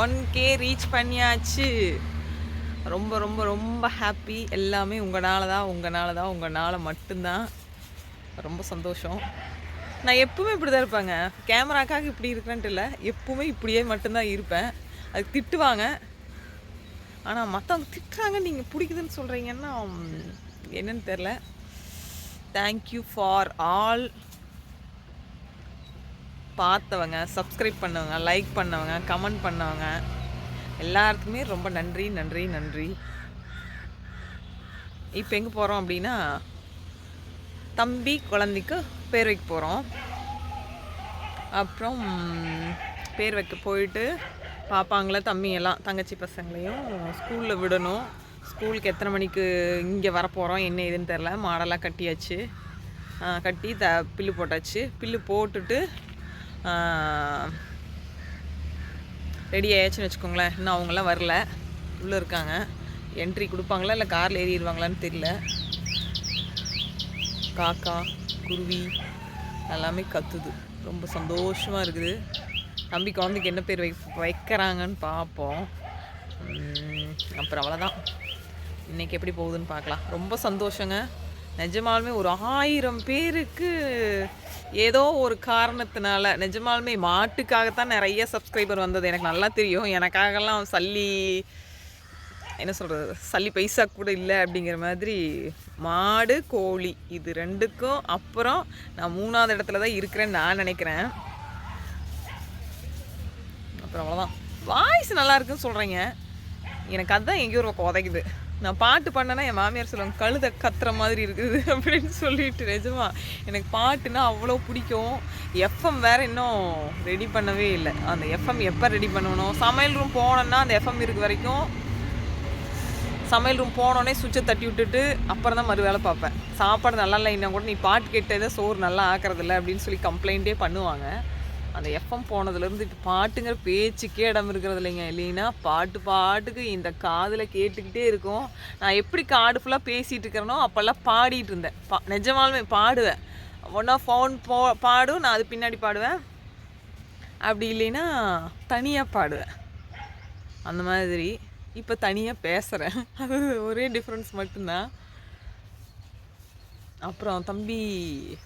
One K reach பண்ணியாச்சு. ரொம்ப ரொம்ப ரொம்ப ஹாப்பி எல்லாமே உங்களால் தான் உங்களால் தான் உங்களால் மட்டும்தான். ரொம்ப சந்தோஷம். நான் எப்பவுமே இப்படி தான் இருப்பேங்க கேமராக்காக இப்படி இருக்கிறேன்ட்டு இல்லை. எப்பவுமே இப்படியே மட்டும்தான் இருப்பேன். அது திட்டுவாங்க. ஆனால் மற்றவங்க திட்டுறாங்க நீங்கள் பிடிக்குதுன்னு சொல்கிறீங்கன்னா என்னன்னு தெரில தேங்க்யூ ஃபார் ஆல் பார்த்தவங்க சப்ஸ்கிரைப் பண்ணவங்க லைக் பண்ணவங்க கமெண்ட் பண்ணவங்க எல்லாருக்குமே ரொம்ப நன்றி நன்றி நன்றி. இப்போ எங்கே போகிறோம் அப்படின்னா தம்பி குழந்தைக்கு பேர் வைக்க போகிறோம் அப்புறம் பேர் வைக்க போயிட்டு பாப்பாங்கள தம்பி எல்லாம் தங்கச்சி பசங்களையும் ஸ்கூலில் விடணும். ஸ்கூலுக்கு எத்தனை மணிக்கு இங்கே வரப்போகிறோம் என்ன ஏதுன்னு தெரில மாடெல்லாம் கட்டியாச்சு. கட்டி த பில்லு போட்டாச்சு. பில்லு போட்டுட்டு ரெடி ஆயாச்சுன்னு வச்சுக்கோங்களேன். இன்னும் அவங்களாம் வரல. உள்ளே இருக்காங்க. என்ட்ரி கொடுப்பாங்களா இல்லை காரில் ஏறிடுவாங்களான்னு தெரியல. காக்கா குருவி எல்லாமே கத்துது. ரொம்ப சந்தோஷமாக இருக்குது. தம்பி குழந்தைக்கு என்ன பேர் வை வைக்கிறாங்கன்னு பார்ப்போம் அப்புறம் அவ்வளோதான் இன்றைக்கி எப்படி போகுதுன்னு பார்க்கலாம் ரொம்ப சந்தோஷங்க. நிஜமாலுமே ஒரு ஆயிரம் பேருக்கு ஏதோ ஒரு காரணத்தினால நிஜமாலுமே மாட்டுக்காகத்தான் நிறைய சப்ஸ்கிரைபர் வந்தது. எனக்கு நல்லா தெரியும். எனக்காகலாம் சல்லி என்ன சொல்கிறது சல்லி பைசா கூட இல்லை அப்படிங்கிற மாதிரி மாடு கோழி இது ரெண்டுக்கும் அப்புறம் நான் மூணாவது இடத்துல தான் இருக்கிறேன்னு நான் நினைக்கிறேன். அப்புறம் அவ்வளோதான் வாய்ஸ் நல்லா இருக்குன்னு சொல்கிறீங்க எனக்கு அதுதான் எங்கேயோ ஒரு உதைக்குது. நான் பாட்டு பண்ணேன்னா என் மாமியார் சொல்லுவாங்க கழுத கத்துற மாதிரி இருக்குது அப்படின்னு சொல்லிட்டு நிஜமா எனக்கு பாட்டுனா அவ்வளோ பிடிக்கும். எஃப்எம் வேற இன்னும் ரெடி பண்ணவே இல்லை. அந்த எஃப்எம் எப்போ ரெடி பண்ணணும்? சமையல் ரூம் போனோன்னா அந்த எஃப்எம் இருக்க வரைக்கும் சமையல் ரூம் போனோடனே சுவிட்சை தட்டி விட்டுட்டு அப்புறம் தான் மறு வேலை பார்ப்பேன். சாப்பாடு நல்லா இல்லைன்னா கூட நீ பாட்டு கேட்டதை சோறு நல்லா ஆக்குறதில்ல அப்படின்னு சொல்லி கம்ப்ளைண்ட்டே பண்ணுவாங்க. அந்த எஃப்எம் போனதுலேருந்து இப்போ பாட்டுங்கிற பேச்சுக்கே இடம் இருக்கிறது இல்லைங்க. இல்லைன்னா பாட்டு பாட்டுக்கு இந்த காதில் கேட்டுக்கிட்டே இருக்கும். நான் எப்படி காடு ஃபுல்லாக பேசிகிட்டு இருக்கிறேனோ அப்போல்லாம் பாடிட்டு இருந்தேன். பா நிஜமாலுமே பாடுவேன். ஒன்றா ஃபோன் போ பாடும் நான் அது பின்னாடி பாடுவேன். அப்படி இல்லைன்னா தனியாக பாடுவேன். அந்த மாதிரி. இப்போ தனியாக பேசுகிறேன் அது ஒரே டிஃப்ரென்ஸ் மட்டும்தான். அப்புறம் தம்பி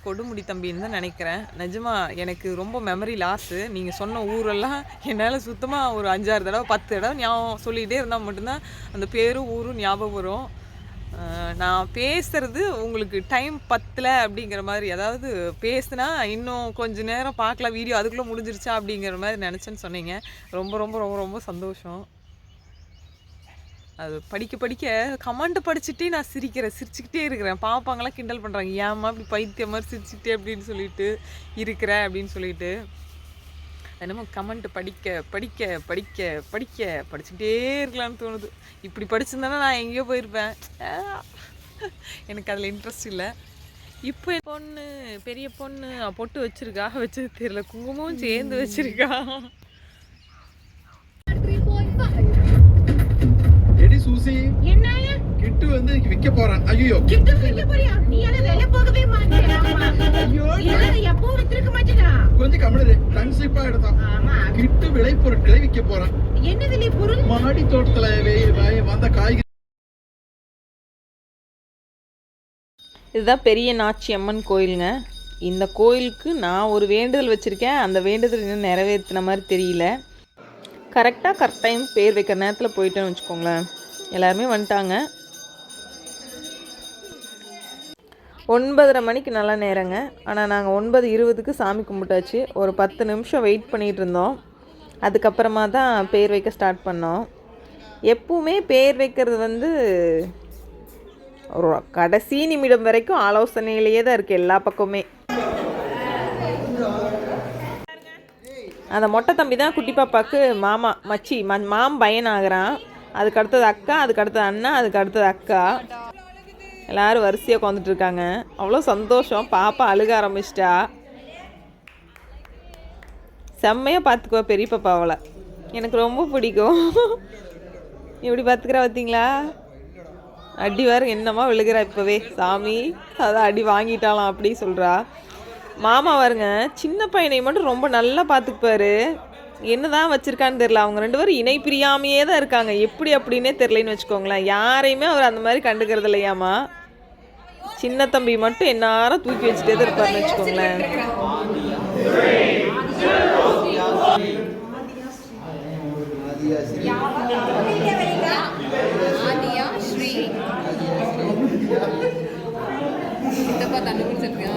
கொடுமுடி தம்பின்னு தான் நினைக்கிறேன். நிஜமா எனக்கு ரொம்ப மெமரி லாஸு நீங்கள் சொன்ன ஊரெல்லாம் என்னால் சுத்தமாக ஒரு அஞ்சாறு தடவை பத்து தடவை ஞாபகம் சொல்லிகிட்டே இருந்தால் மட்டும்தான் அந்த பேரும் ஊரும் ஞாபகம் வரும். நான் பேசுறது உங்களுக்கு டைம் பத்தல அப்படிங்கிற மாதிரி. அதாவது பேசுனா இன்னும் கொஞ்ச நேரம் பார்க்கலாம் வீடியோ அதுக்குள்ளே முடிஞ்சிருச்சா அப்படிங்கிற மாதிரி நினச்சேன்னு சொன்னீங்க. ரொம்ப ரொம்ப ரொம்ப ரொம்ப சந்தோஷம். அது படிக்க படிக்க கமெண்ட் படிச்சுட்டே நான் சிரிக்கிறேன். சிரிச்சுக்கிட்டே இருக்கிறேன். பாப்பாங்களாம் கிண்டல் பண்ணுறாங்க ஏம்மா இப்படி பைத்தியம் மாதிரி சிரிச்சுக்கிட்டே அப்படின்னு சொல்லிட்டு இருக்கிற அப்படின்னு சொல்லிட்டு. என்னமோ கமெண்ட் படிக்க படிக்க படிக்க படிக்க படிச்சுக்கிட்டே இருக்கலாம்னு தோணுது. இப்படி படிச்சிருந்தானே நான் எங்கேயோ போயிருப்பேன். எனக்கு அதில் இன்ட்ரெஸ்ட் இல்லை. இப்போ பொண்ணு பெரிய பொண்ணு பொட்டு வச்சிருக்கா. வச்சது தெரியல. குங்குமமும் சேர்ந்து வச்சிருக்கா. சூசி. என்ன கிட்டு வந்து விற்க போறான். ஐயோ கிஃப்ட் வைக்க போறியா? நீ எல்லாம் வெளிய போகவே மாட்டேன் ஐயோ. எப்பவும் வித்திருக்க மாட்டேனா கொஞ்சம் கம்மனு டன் ஸ்லிப்பா எடுத்தான். ஆமா. கிட்டு விளை பொருட்களை விற்க போறான். என்ன விலை பொருள்? மாடி தோட்டத்துல வந்த காய்கறி. இதுதான் பெரிய நாச்சி அம்மன் கோயிலுங்க. இந்த கோயிலுக்கு நான் ஒரு வேண்டுதல் வச்சுருக்கேன். அந்த வேண்டுதல் இன்னும் நிறைவேற்றின மாதிரி தெரியல. கரெக்டாக கரெக்ட் டைம் பேர் வைக்கிற நேரத்தில் போயிட்டேன்னு வச்சுக்கோங்களேன். எல்லாருமே வந்துட்டாங்க. ஒன்பதரை மணிக்கு நல்ல நேரங்க. ஆனால் நாங்கள் ஒன்பது இருபதுக்கு சாமி கும்பிட்டாச்சு. ஒரு பத்து நிமிஷம் வெயிட் பண்ணிகிட்டு இருந்தோம். அதுக்கப்புறமா தான் பேர் வைக்க ஸ்டார்ட் பண்ணோம். எப்பவுமே பேர் வைக்கிறது வந்து ஒரு கடைசி நிமிடம் வரைக்கும் ஆலோசனையிலேயே தான் இருக்குது எல்லா பக்கமுமே. அந்த மொட்டை தம்பி தான் குட்டி பாப்பாவுக்கு மாமா மச்சி ம மாம் பயன் ஆகிறான் அதுக்கு அடுத்தது அக்கா அதுக்கு அடுத்தது அண்ணா அதுக்கு அடுத்தது அக்கா. எல்லாரும் வரிசையாக உட்காந்துட்டு இருக்காங்க அவ்வளோ சந்தோஷம். பாப்பா அழுக ஆரம்பிச்சிட்டா. செம்மையாக பார்த்துக்குவா பெரிய பாப்பா அவளை. எனக்கு ரொம்ப பிடிக்கும். எப்படி பார்த்துக்கிறா பார்த்தீங்களா அடி வேறு என்னமா விழுகிறா இப்போவே. சாமி அதான் அடி வாங்கிட்டாலாம் அப்படி சொல்கிறா மாமா வருங்க சின்ன பையனை மட்டும் ரொம்ப நல்லா பார்த்துக்குப்பாரு என்னதான் வச்சிருக்கான்னு தெரில அவங்க ரெண்டு பேரும் இணை பிரியாமையே தான் இருக்காங்க. எப்படி அப்படின்னே தெரிலன்னு வச்சுக்கோங்களேன். யாரையுமே அவர் அந்த மாதிரி கண்டுக்கிறது இல்லையாமா சின்ன தம்பி மட்டும் எந்நேரம் தூக்கி வச்சுட்டே தான் இருப்பார்னு வச்சுக்கோங்களேன். சித்தப்பா கண்டுபிடிச்சிருக்கேன்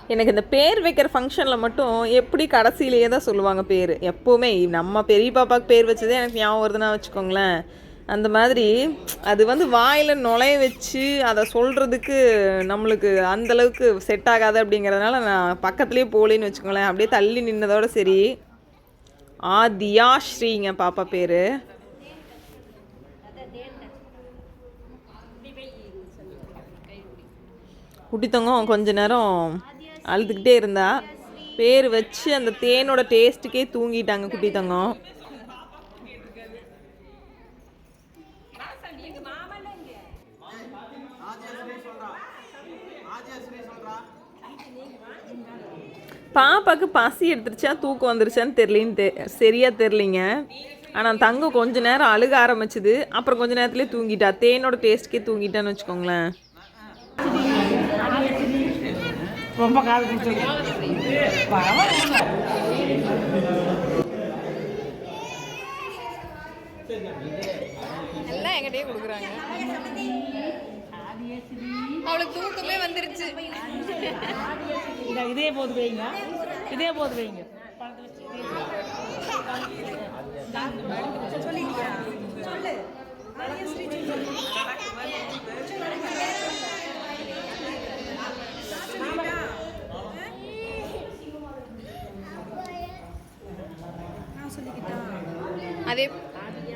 எனக்கு இந்த பேர் வைக்கிற ஃபங்க்ஷனில் மட்டும் எப்படி கடைசியிலேயே தான் சொல்லுவாங்க பேர். எப்போவுமே நம்ம பெரிய பாப்பாவுக்கு பேர் வச்சதே எனக்கு ஞாபகம் வருதுன்னா வச்சுக்கோங்களேன். அந்த மாதிரி அது வந்து வாயில் நுழைய வச்சு அதை சொல்கிறதுக்கு நம்மளுக்கு அந்தளவுக்கு செட் ஆகாது அப்படிங்கிறதுனால நான் பக்கத்துலேயே போகலேன்னு வச்சுக்கோங்களேன். அப்படியே தள்ளி நின்னதோட சரி. ஆதியா ஸ்ரீங்க பாப்பா பேர். குட்டித்தங்கம் கொஞ்ச நேரம் அழுதுகிட்டே இருந்தா பேர் வச்சு அந்த தேனோட டேஸ்ட்டுக்கே தூங்கிட்டாங்க குட்டித்தங்கம் பாப்பாக்கு பசி எடுத்துருச்சா தூக்கம் வந்துருச்சான்னு தெரியலன்னு தெ சரியாக தெரிலிங்க ஆனால் தங்கம் கொஞ்ச நேரம் அழுக ஆரம்பிச்சுது. அப்புறம் கொஞ்ச நேரத்துலேயே தூங்கிட்டா. தேனோட டேஸ்ட்டுக்கே தூங்கிட்டான்னு வச்சுக்கோங்களேன். ரொம்ப காது பிடிச்சது எல்லாம் என்கிட்டயே கொடுக்குறாங்க. அவளுக்கு தூக்கமே வந்துருச்சு. இதே போது வைங்க. இதே போது வைங்க. அதே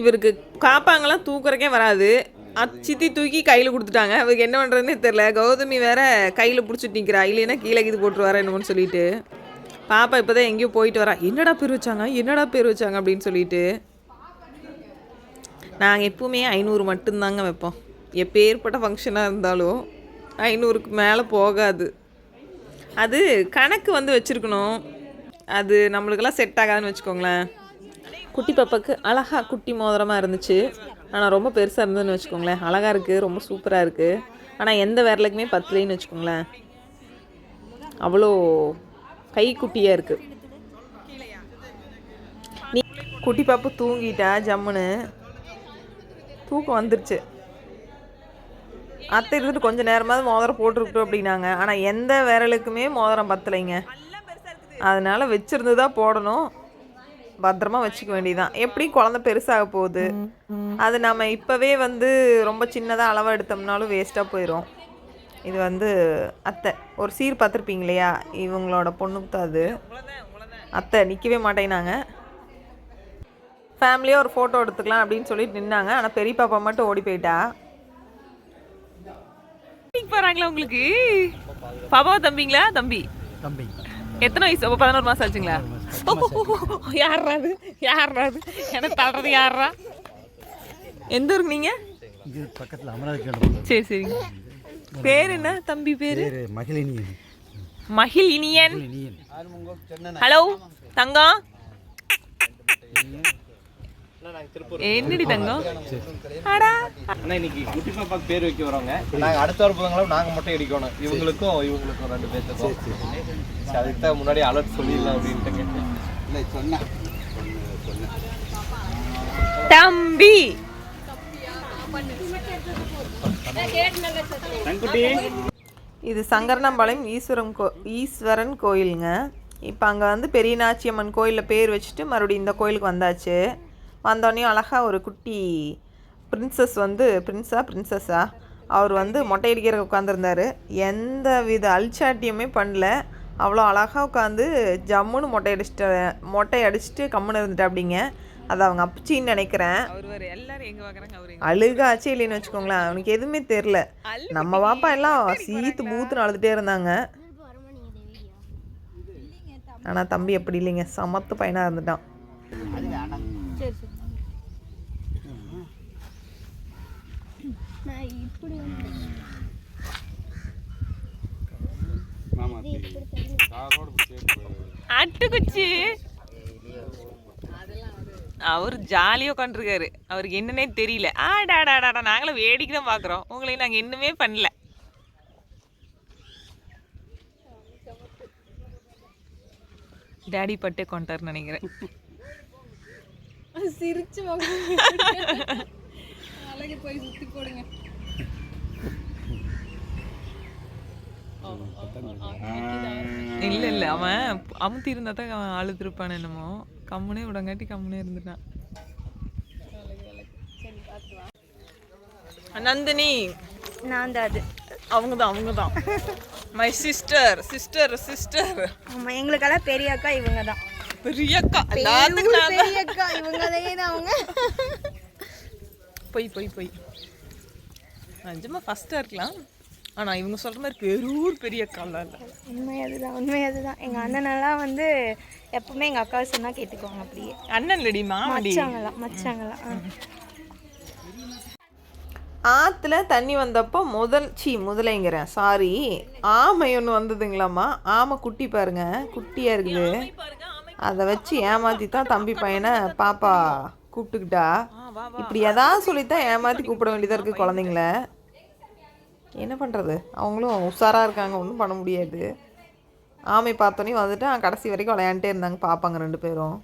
இவருக்கு காப்பாங்கெல்லாம் தூக்குறக்கே வராது. சித்தி தூக்கி கையில் கொடுத்துட்டாங்க. அவருக்கு என்ன பண்ணுறதுனே தெரில கௌதமி வேற கையில் பிடிச்சிட்டு நிற்கிறா இல்லைன்னா கீழே இது போட்டுருவாரா என்னமோன்னு சொல்லிட்டு. பாப்பா இப்போ தான் எங்கேயோ போயிட்டு வரா. என்னடா பேர் வச்சாங்க? என்னடா பேர் வச்சாங்க அப்படின்னு சொல்லிட்டு. நாங்கள் எப்பவுமே ஐநூறு மட்டும்தாங்க வைப்போம். எப்பேற்பட்ட ஃபங்க்ஷனாக இருந்தாலும் ஐநூறுக்கு மேலே போகாது. அது கணக்கு வந்து வச்சுருக்கணும். அது நம்மளுக்கெல்லாம் செட் ஆகாதுன்னு வச்சுக்கோங்களேன். குட்டி பாப்பாவுக்கு அழகா குட்டி மோதிரமாக இருந்துச்சு. ஆனால் ரொம்ப பெருசாக இருந்ததுன்னு வச்சுக்கோங்களேன். அழகாக இருக்குது ரொம்ப சூப்பராக இருக்குது ஆனால் எந்த விரலுக்குமே பத்தலைன்னு வச்சுக்கோங்களேன். அவ்வளோ கை குட்டியாக இருக்குது நீ குட்டி பாப்பு தூங்கிட்டா ஜம்முன்னு. தூக்கம் வந்துருச்சு. அத்தை இருந்துட்டு கொஞ்சம் நேரமாவது மோதிரம் போட்டிருக்கட்டும் அப்படின்னாங்க. ஆனால் எந்த விரலுக்குமே மோதிரம் பத்தலைங்க. அதனால வச்சிருந்து தான் போடணும். பத்திரமா வச்சுக்க வேண்டியதுதான். எப்படி குழந்தை பெருசாக போகுது. அது நம்ம இப்போவே வந்து ரொம்ப சின்னதாக அளவாக எடுத்தோம்னாலும் வேஸ்ட்டாக போயிடும் இது வந்து அத்தை. ஒரு சீர் பார்த்துருப்பீங்க இல்லையா? இவங்களோட பொண்ணுக்கு தான் அது. அத்தை நிற்கவே மாட்டேனாங்க ஃபேமிலியாக ஒரு ஃபோட்டோ எடுத்துக்கலாம் அப்படின்னு சொல்லிட்டு நின்னாங்க. ஆனால் பெரிய பாப்பா மட்டும் ஓடி போயிட்டா. போகிறாங்களா உங்களுக்கு? பாப்பா தம்பிங்களா? தம்பி. தம்பி. எத்தனை வயசு அப்போ பதினோரு மாதம் ஆச்சுங்களா யாரா அது யாரா அது எனக்கு தடுறது யாரா எந்த ஊருக்கு நீங்கள் இது பக்கத்தில் அமராவதி சரி சரிங்க பேர் என்ன தம்பி பேர் மகிழினியன் மகிழ் இனியன் இனியன் ஹலோ தங்கம் என்னடி தங்கம் அடா அண்ணா இன்னைக்கு குட்டி பாப்பாக்கு பேர் வைக்க வரோங்க நாங்க அடுத்த வாரம் நாங்க மட்டும் அடிக்கணும் இவங்களுக்கும் இவங்களுக்கும் ரெண்டு பேர்த்துக்கும் சரி, அதுக்கு தான் முன்னாடி அலர்ட் சொல்லிடலாம் அப்படின்ட்டு கேட்டேன். இல்லை சொன்னேன். தம்பி. இது சங்கரனம்பாளையம் ஈஸ்வரம் கோ ஈஸ்வரன் கோயிலுங்க. இப்போ அங்கே வந்து பெரிய நாச்சியம்மன் கோயிலில் பேர் வச்சுட்டு மறுபடியும் இந்த கோயிலுக்கு வந்தாச்சு. வந்தோடனே அழகாக ஒரு குட்டி பிரின்சஸ் வந்து பிரின்ஸா பிரின்சஸா அவர் வந்து மொட்டை அடிக்கிற உட்காந்துருந்தாரு எந்த வித அல்சாட்டியுமே பண்ணல. அவ்வளோ அழகாக உட்காந்து ஜம்முன்னு மொட்டை அடிச்சிட்டு மொட்டை அடிச்சுட்டு கம்முன்னு இருந்துட்டு அப்படிங்க அது அவங்க அப்பச்சின்னு நினைக்கிறேன். அழுகாச்சு இல்லைன்னு வச்சுக்கோங்களேன். அவனுக்கு எதுவுமே தெரில நம்ம பாப்பா எல்லாம் சீத்து பூத்துன்னு அழுதுகிட்டே இருந்தாங்க. ஆனால் தம்பி அப்படி இல்லைங்க. சமத்து பையனாக இருந்துட்டான். அட்டுக்குச்சி அவர் ஜாலியாக உட்காந்துருக்காரு அவருக்கு என்னன்னே தெரியல. ஆடாடாடாடா நாங்களும் வேடிக்கை தான் பார்க்குறோம் உங்களையும் நாங்கள் இன்னுமே பண்ணல. டேடி பட்டே கொண்டாருன்னு நினைக்கிறேன். சிரிச்சு அழகு போய் சுற்றி போடுங்க. இல்லை இல்லை அவன் அமுத்தி இருந்தா தான் அவன் அழுதுருப்பான் என்னமோ கம்முனே விடங்காட்டி கம்முனே இருந்துட்டான் நந்தினி நான் தான் அது அவங்க தான் அவங்க தான் மை சிஸ்டர் சிஸ்டர் சிஸ்டர் ஆமாம் எங்களுக்கெல்லாம் பெரிய அக்கா இவங்க தான் பெரிய அக்கா எல்லாத்துக்கும் நான் பெரிய அக்கா இவங்க தான் அவங்க பொய் பொய் பொய் நிஜமா ஃபஸ்ட்டாக இருக்கலாம் ஆனால் இவங்க சொல்கிற மாதிரி பெரூர் பெரிய அக்காலாம் இல்லை. உண்மை அதுதான் உண்மை அதுதான். எங்கள் அண்ணனெல்லாம் வந்து எப்பவுமே எங்கள் அக்காவை சொன்னால் கேட்டுக்குவாங்க அப்படியே. அண்ணன் இல்லடி மாமடி மச்சாங்களாம். ஆற்றுல தண்ணி வந்தப்போ முதல் சி முதலைங்கிறேன் சாரி ஆமை ஒன்று வந்ததுங்களாம்மா. ஆமை குட்டி பாருங்க குட்டியாக இருக்குது. அதை வச்சு ஏமாற்றி தான் தம்பி பையனை பாப்பா கூப்பிட்டுக்கிட்டா. இப்படி எதாவது சொல்லித்தான் ஏமாற்றி கூப்பிட வேண்டியதாக இருக்குது குழந்தைங்கள. என்ன பண்ணுறது அவங்களும் உஷாராக இருக்காங்க ஒன்றும் பண்ண முடியாது. ஆமை பார்த்தோன்னே வந்துட்டு கடைசி வரைக்கும் விளையாண்டுட்டே இருந்தாங்க பாப்பாங்க ரெண்டு பேரும்.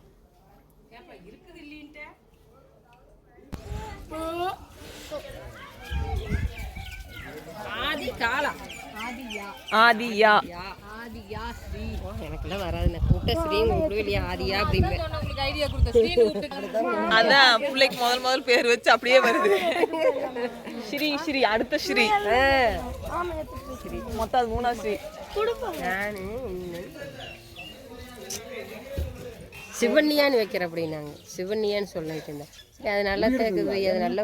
ஆதி காலா? ஆதியா. ஆதியா. எனக்குலாம் வராது நான் கூட்ட ஸ்ரீன்னு கூப்பிடுவே ஆதியா அப்படின்னு உங்களுக்கு ஐடியா கொடுத்த ஸ்ரீன் விட்டு அதான் பிள்ளைக்கு முதல் முதல் பேர் வச்சு அப்படியே வருது. ஸ்ரீ ஸ்ரீ அடுத்த ஸ்ரீ. மொத்தம் மூணாவது ஸ்ரீ. நானு இன்னும் சிவன்னியான்னு வைக்கிற அப்படின்னாங்க சிவன்னியான்னு சொல்லிட்டு இருந்தேன். சரி அது நல்லா கேட்குது அது நல்லா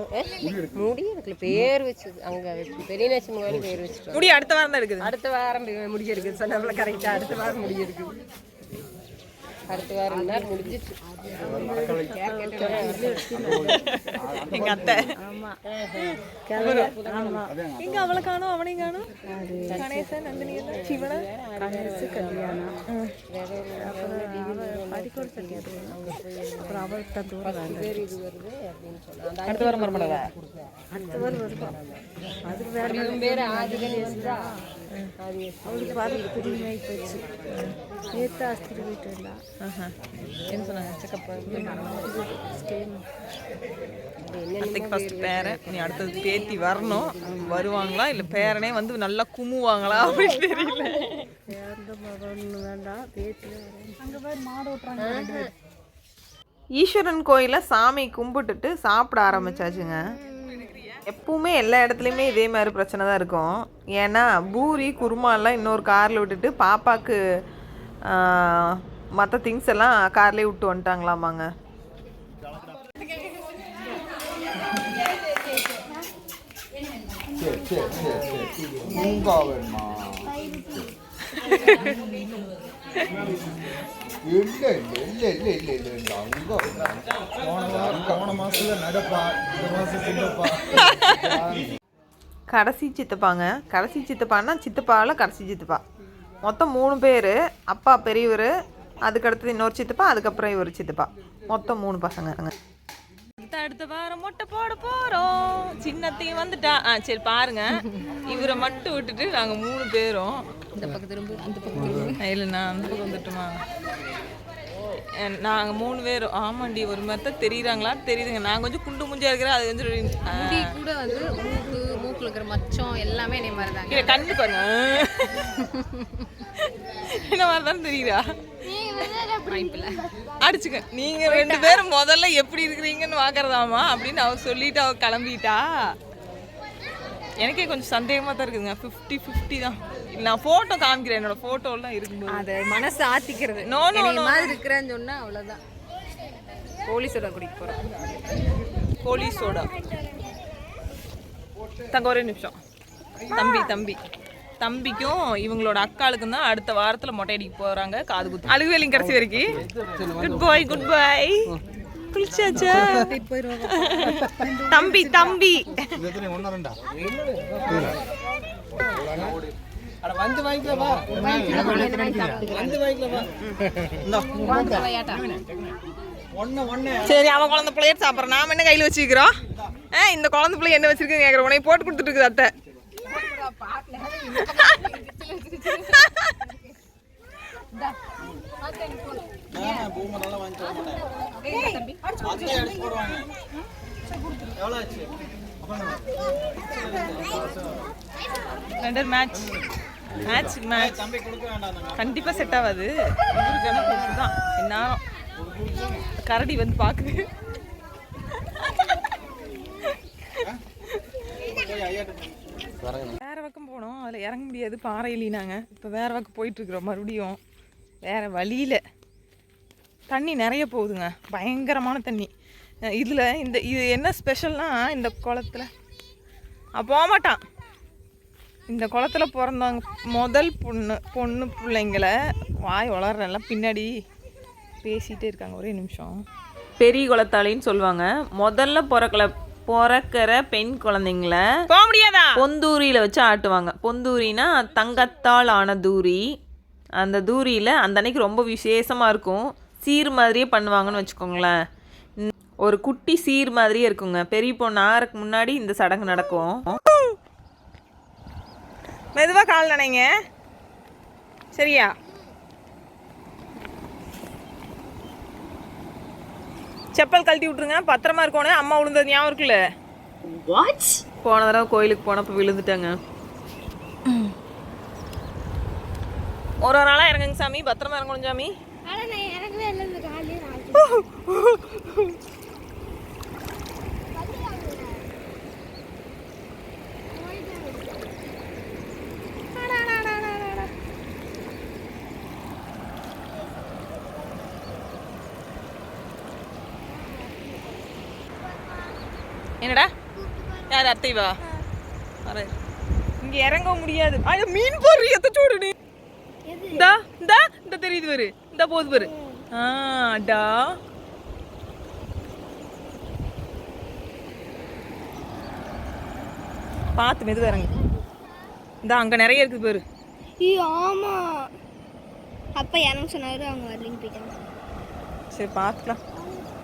முடி அதுக்குள்ள பேர் வச்சு அங்கே பெரிய நட்சம் கோயில் பேர் வச்சுட்டோம். முடி அடுத்த வாரம் தான் இருக்குது அடுத்த வாரம் முடிய இருக்குது சொன்னாப்புல கரெக்டாக அடுத்த வாரம் முடிய இருக்குது. அடுத்த வாரம் தான் முடிஞ்சிச்சு எங்க அத்தை. இவரு. எங்க அவளை காணும் அவனையும் காணும். கணேசன் நந்தினி சிவனா. இது வருது அப்படின்னு சொன்னாங்க அடுத்த வாரம் மரமடவா இவன் பேர் ஆதிகன் அவளுக்கு பார்த்து புதுமையாகி போச்சு நேற்று ஆஸ்திரி போயிட்டு இருந்தா என்ன சொன்னாங்க? செக்கப் அத்தைக்கு ஃபர்ஸ்ட் பேரன் நீ அடுத்தது பேத்தி வரணும். வருவாங்களா? இல்லை பேரனே வந்து நல்லா குமுவாங்களா? அப்படின்னு தெரியல. ஈஸ்வரன் கோயிலில் சாமி கும்பிட்டுட்டு சாப்பிட ஆரம்பிச்சாச்சுங்க. எப்பவுமே எல்லா இடத்துலையுமே இதே மாதிரி பிரச்சனை தான் இருக்கும். ஏன்னா பூரி குருமாலாம் இன்னொரு காரில் விட்டுட்டு பாப்பாக்கு மற்ற திங்ஸ் எல்லாம் கார்லேயே விட்டு வந்துட்டாங்களாமாங்க. சரி சரி சரி சரி. பூங்கா வேணுமா? இல்லை இல்லை இல்லை இல்லை இல்லை இல்லை அங்கே போன மாசத்துல நடப்பா இந்த மாசம் சின்னப்பா கடைசி சித்தப்பாங்க கடைசி சித்தப்பான்னா சித்தப்பாவில் கடைசி சித்தப்பா மொத்தம் மூணு பேர் அப்பா பெரியவர் அதுக்கடுத்தது இன்னொரு சித்தப்பா அதுக்கப்புறம் இவர் சித்தப்பா மொத்தம் மூணு பசங்க அடுத்த வாரம் மொட்டை போட போறோம். சின்னத்தையும் வந்துட்டா. ஆ சரி பாருங்க. இவரை மட்டும் விட்டுட்டு நாங்க மூணு பேரும். இந்த பக்கம் திரும்ப அந்த பக்கம் இல்லை நான் அந்த பக்கம் வந்துட்டுமா நாங்க மூணு பேரும். ஆமாண்டி ஒரு மாதிரி தான் தெரியுறாங்களா? தெரியுதுங்க. நான் கொஞ்சம் குண்டு முஞ்சியா இருக்கிறேன். அது வந்து கூட வந்து மூக்கு மூக்குல இருக்கிற மச்சம் எல்லாமே என்னை மாதிரி தாங்க. இதை கண்ணு பாருங்க. என்ன மாதிரி தான் தெரியுதா வாய்ப்பில்லை. அடிச்சுக்க. நீங்க ரெண்டு பேரும் முதல்ல எப்படி இருக்கிறீங்கன்னு பார்க்கறதாமா அப்படின்னு அவர் சொல்லிட்டு அவர் கிளம்பிட்டா. எனக்கே கொஞ்சம் சந்தேகமாக தான் இருக்குதுங்க. ஃபிஃப்டி ஃபிஃப்டி தான். நான் போட்டோ காமிக்கிறேன். என்னோட போட்டோ எல்லாம் இருக்கும்போது. அதை மனசு ஆத்திக்கிறது. என்னைய no, மாதிரி இருக்கிறேன்னு சொன்னா அவ்வளவுதான். போலீஸோட குடிக்க போறோம் கோலி சோடா தங்க ஒரே நிமிஷம். தம்பி தம்பி. தம்பிக்கும் இவங்களோட அக்காளுக்கும் தான் அடுத்த வாரத்துல மொட்டை அடிக்க போறாங்க காது குத்து. அழுகுவேலிங் கடைசி வரைக்கும் குட் பாய் குட் பாய் குளிச்சாச்சா தம்பி தம்பி. வந்து வாங்கிக்கலாம் வந்து வாங்கிக்கலாம் சரி அவன் குழந்தை பிள்ளைய சாப்பிட்றான். நாம என்ன கையில் வச்சுக்கிறோம்? ஆ இந்த குழந்தை பிள்ளை என்ன வச்சிருக்குன்னு கேட்குற உனக்கு போட்டு கொடுத்துட்டு இருக்குது அத்தை. ரெண்டு மேட்ச் மேட்ச் மேட்ச் தம்பி கண்டிப்பா செட் ஆகாது. இவருக்கு ஆனால் தான் என்னாலும் கரடி வந்து பாக்குது. வரங்க. போனோம். அதில் இறங்க முடியாது. பாறை இல்லைனாங்க. இப்போ வேற பக்கம் போயிட்டுருக்குறோம். மறுபடியும் வேற வழியில். தண்ணி நிறைய போகுதுங்க. பயங்கரமான தண்ணி. இதில் இந்த இது என்ன ஸ்பெஷல்னால் இந்த குளத்துல. போக மாட்டான். இந்த குளத்துல பிறந்தவங்க முதல் பொண்ணு பொண்ணு பிள்ளைங்களை வாய் வளர்றெல்லாம் பின்னாடி பேசிகிட்டே இருக்காங்க. ஒரே நிமிஷம். பெரிய குளத்தாளின்னு சொல்லுவாங்க. முதல்ல பிறக்கல பிறக்கிற பெண் குழந்தைங்கள போக முடியாதா? பொந்தூரியில் வச்சு ஆட்டுவாங்க. பொந்தூரினா தங்கத்தால் ஆன தூரி. அந்த தூரியில் அந்த அன்னைக்கு ரொம்ப விசேஷமாக இருக்கும். சீர் மாதிரியே பண்ணுவாங்கன்னு வச்சுக்கோங்களேன். ஒரு குட்டி சீர் மாதிரியே இருக்குங்க. பெரிய பொண்ணு ஆறதுக்கு முன்னாடி இந்த சடங்கு நடக்கும். மெதுவாக கால் நினைங்க. சரியா? செப்பல் கழட்டி விட்ருங்க பத்திரமா இருக்கணும் அம்மா விழுந்தது ஞாபகம் இருக்குல்ல? போன தடவை கோயிலுக்கு போனப்போ விழுந்துட்டேங்க. ஒரு ஒரு நாளாக இறங்குங்க சாமி பத்திரமா இறங்கணும் சாமி. ஆனால் நான் இறங்கவே இல்லை காலையே என்னடா யார் அத்தைவா இங்க இறங்க முடியாது. ஐயோ மீன் போடுறீ எத்த சூடு நீ. இந்தா இந்தா இந்த தெரியுது பாரு. இந்த போது பாரு. ஆ அடா. பார்த்து மெதுவா இறங்கு. இந்த அங்க நிறைய இருக்குது பாரு. ஆமாம் அப்போ இறங்க சொன்னாரு அவங்க வரலிங்க போயிட்டாங்க. சரி பார்த்துக்கலாம்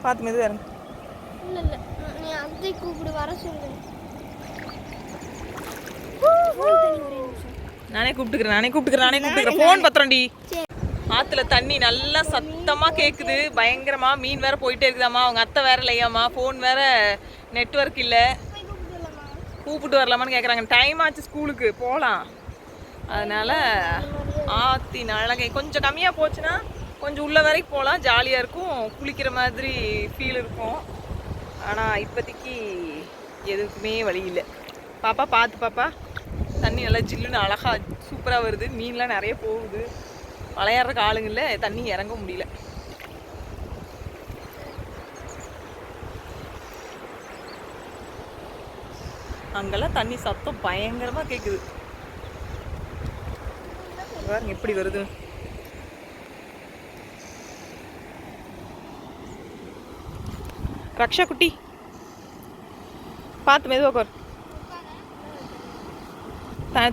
பார்த்து மெதுவா இறங்கு. இல்லை இல்லை. நீ அத்தை கூப்பிடு வர சொல்லு. நானே கூப்பிட்டுக்கிறேன் நானே கூப்பிட்டுக்கிறேன் நானே கூப்பிட்டுக்கிறேன். ஃபோன் பத்திரம்டி. ஆத்துல தண்ணி நல்லா சத்தமா கேக்குது. பயங்கரமா மீன் வேற போயிட்டே இருக்குதாம்மா. அவங்க அத்தை வேற இல்லையாம்மா. ஃபோன் வேற நெட்வொர்க் இல்ல. கூப்பிட்டு வரலாமான்னு கேக்குறாங்க. டைம் ஆச்சு ஸ்கூலுக்கு. போகலாம் அதனால ஆத்தி அழகை கொஞ்சம் கம்மியா போச்சுன்னா கொஞ்சம் உள்ள வரைக்கும் போகலாம் ஜாலியா இருக்கும். குளிக்கிற மாதிரி ஃபீல் இருக்கும். ஆனா இப்போதைக்கு எதுக்குமே வழி இல்லை. பாப்பா பார்த்து பாப்பா. தண்ணி நல்லா ஜில்லுன்னு அழகா சூப்பராக வருது. மீன்லாம் நிறைய போகுது. விளையாடுறக்கு ஆளுங்க தண்ணி இறங்க முடியல. அங்கெல்லாம் தண்ணி சத்தம் பயங்கரமாக கேக்குது. பாருங்க எப்படி வருது. ரக்ஷா குட்டி. பார்த்து மெதுவா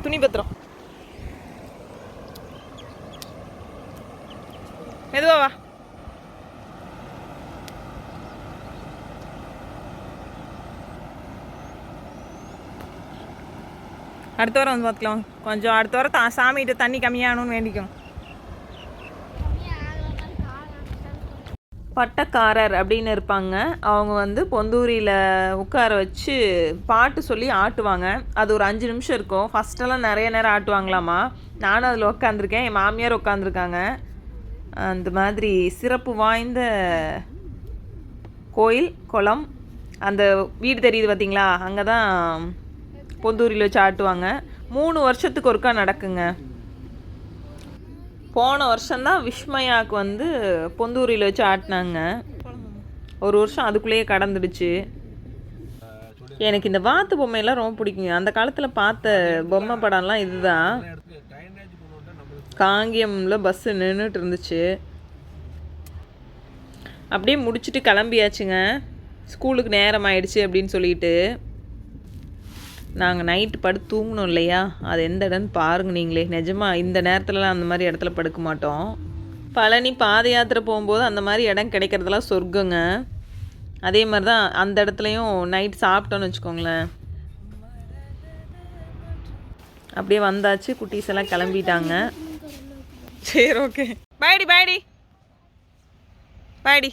துணி பத்திரம். மெதுவா வா. அடுத்த வாரம் வந்து பார்த்துக்கலாம். கொஞ்சம் அடுத்த வாரம் சாமிகிட்ட தண்ணி கம்மியாகணும்னு வேண்டிக்கணும் பட்டக்காரர் அப்படின்னு இருப்பாங்க. அவங்க வந்து பொந்தூரியில் உட்கார வச்சு பாட்டு சொல்லி ஆட்டுவாங்க. அது ஒரு அஞ்சு நிமிஷம் இருக்கும். ஃபஸ்ட்டெல்லாம் நிறைய நேரம் ஆட்டுவாங்களாமா? நானும் அதில் உட்காந்துருக்கேன் என் மாமியார் உட்காந்துருக்காங்க அந்த மாதிரி சிறப்பு வாய்ந்த கோயில் குளம். அந்த வீடு தெரியுது பார்த்தீங்களா அங்கே தான் பொந்தூரியில் வச்சு ஆட்டுவாங்க. மூணு வருஷத்துக்கு ஒருக்கா நடக்குங்க. போன வருஷம்தான் விஷ்மயாவுக்கு வந்து பொந்தூரியில் வச்சு ஆட்டினாங்க. ஒரு வருஷம் அதுக்குள்ளேயே கடந்துடுச்சு. எனக்கு இந்த வாத்து பொம்மையெல்லாம் ரொம்ப பிடிக்குங்க. அந்த காலத்தில் பார்த்த பொம்மை படம்லாம் இதுதான். காங்கியமில் பஸ்ஸு நின்றுட்டு இருந்துச்சு. அப்படியே முடிச்சுட்டு கிளம்பியாச்சுங்க. ஸ்கூலுக்கு நேரம் ஆயிடுச்சு அப்படின்னு சொல்லிட்டு. நாங்கள் நைட்டு படுத்து தூங்கணும் இல்லையா? அது எந்த இடம்னு பாருங்க நீங்களே. நிஜமாக இந்த நேரத்துலலாம் அந்த மாதிரி இடத்துல படுக்க மாட்டோம். பழனி பாத யாத்திரை போகும்போது அந்த மாதிரி இடம் கிடைக்கிறதெல்லாம் சொர்க்கங்க. அதே மாதிரி தான் அந்த இடத்துலையும் நைட் சாப்பிட்டோன்னு வச்சுக்கோங்களேன். அப்படியே வந்தாச்சு. குட்டீஸ் எல்லாம் கிளம்பிட்டாங்க. சரி ஓகே பாய்டி பாய்டி பாய்டி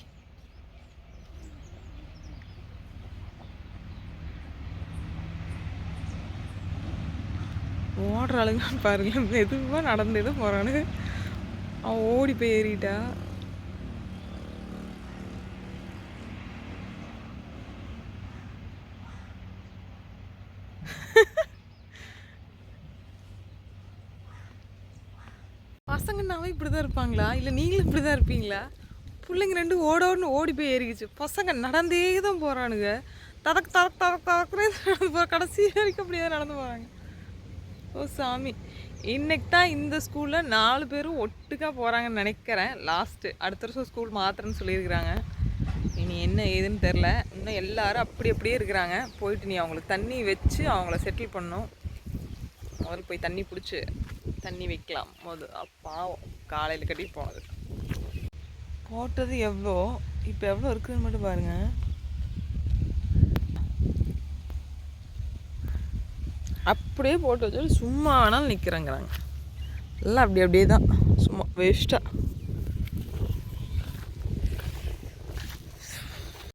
ஓடுற ஆளுங்கன்னு பாருங்க மெதுவாக நடந்து தான் போகிறானு அவன் ஓடி போய் ஏறிட்டா. பசங்கன்னாவே இப்படி தான் இருப்பாங்களா? இல்லை நீங்களும் இப்படி தான் இருப்பீங்களா? பிள்ளைங்க ரெண்டு ஓடோன்னு ஓடி போய் ஏறிக்குச்சு. பசங்க நடந்தே தான் போகிறானுங்க ததக் ததக் ததக் ததக்குனே நடந்து போகிற கடைசி வரைக்கும் அப்படியே நடந்து போகிறாங்க ஓ சாமி. இன்னைக்கு தான் இந்த ஸ்கூலில் நாலு பேரும் ஒட்டுக்கா போகிறாங்கன்னு நினைக்கிறேன். லாஸ்ட்டு அடுத்த வருஷம் ஸ்கூல் மாத்திரன்னு சொல்லியிருக்கிறாங்க. இனி என்ன ஏதுன்னு தெரில இன்னும் எல்லாரும் அப்படி அப்படியே இருக்கிறாங்க. போயிட்டு நீ அவங்களுக்கு தண்ணி வச்சு அவங்கள செட்டில் பண்ணணும். முதல்ல போய் தண்ணி பிடிச்சி தண்ணி வைக்கலாம். முத பாவம். காலையில் கட்டி போனது. போட்டது எவ்வளோ? இப்போ எவ்வளோ இருக்குதுன்னு மட்டும் பாருங்கள் அப்படியே போட்டு வச்சு சும்மா ஆனாலும் நிற்கிறேங்கிறாங்க எல்லாம் அப்படி அப்படியே தான் சும்மா வேஸ்ட்டாக